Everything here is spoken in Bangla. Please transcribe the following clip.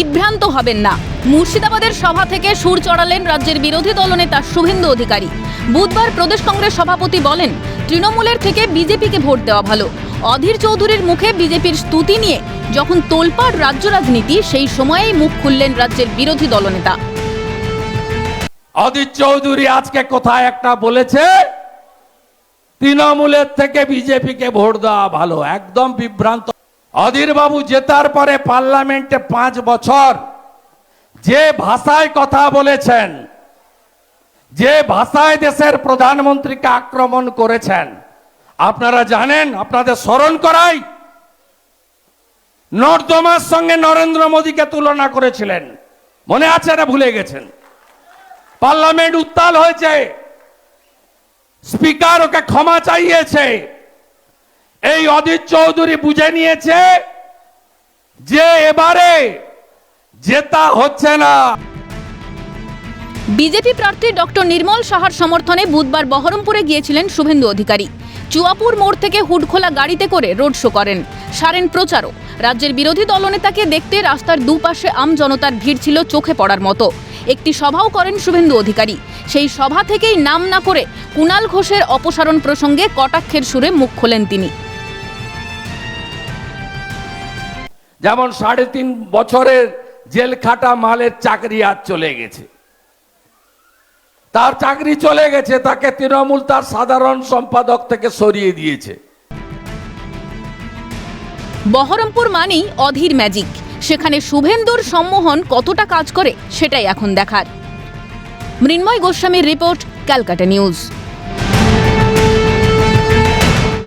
বিভ্রান্ত হবেন না। মুর্শিদাবাদের সভা থেকে সুর চড়ালেন রাজ্যের বিরোধী দলনেতা শুভেন্দু অধিকারী। বুধবার প্রদেশ কংগ্রেস সভাপতি বলেন, তৃণমূলের থেকে বিজেপিকে ভোট দেওয়া ভালো। অধীর চৌধুরীর মুখে বিজেপির স্তুতি নিয়ে যখন তোলপাড় রাজ্য রাজনীতি, সেই সময়েই মুখ খুললেন রাজ্যের বিরোধী দলনেতা। অধীর চৌধুরী আজকে কোথায় একটা বলেছে, তৃণমূলের থেকে বিজেপিকে ভোট দেওয়া ভালো। একদম বিভ্রান্ত অধীর বাবু জেতার পরে পার্লামেন্টে পাঁচ বছর। যে ভাষায় কথা বলেছেন, যে ভাষায় দেশের প্রধানমন্ত্রীকে আক্রমণ করেছেন, আপনারা জানেন, আপনাদের স্মরণ করাই নর্দমার সঙ্গে নরেন্দ্র মোদীকে তুলনা করেছিলেন। মনে আছে না ভুলে গেছেন? পার্লামেন্ট উত্তাল হয়েছে, স্পিকার ওকে ক্ষমা চাইয়েছে এই অদিত চৌধুরী বুঝে নিয়েছে যে এবারে জেতা হচ্ছে না। বিজেপি প্রার্থী ডক্টর নির্মল সাহার সমর্থনে বুধবার বহরমপুরে গিয়েছিলেন শুভেন্দু অধিকারী। চুয়াপুর মোড় থেকে হুডখোলা গাড়িতে করে রোড শো করেন। সারেন প্রচারও রাজ্যের বিরোধী দলনেতাকে দেখতে রাস্তার দুপাশে আম জনতার ভিড় ছিল চোখে পড়ার মতো। একটি সভাও করেন শুভেন্দু অধিকারী। সেই সভা থেকেই নাম না করে কুণাল ঘোষের অপসারণ প্রসঙ্গে কটাক্ষের সুরে মুখ খোলেন তিনি। যেমন সাড়ে তিন বছরের জেল খাটা মালের চাকরি আজ চলে গেছে। তার চাকরি চলে গেছে, তাকে তৃণমূল তার সাধারণ সম্পাদক থেকে সরিয়ে দিয়েছে। বহরমপুর মানেই অধীর ম্যাজিক। সেখানে শুভেন্দুর সম্মোহন কতটা কাজ করে সেটাই এখন দেখার। মৃন্ময় গোস্বামীর রিপোর্ট, ক্যালকাটা নিউজ।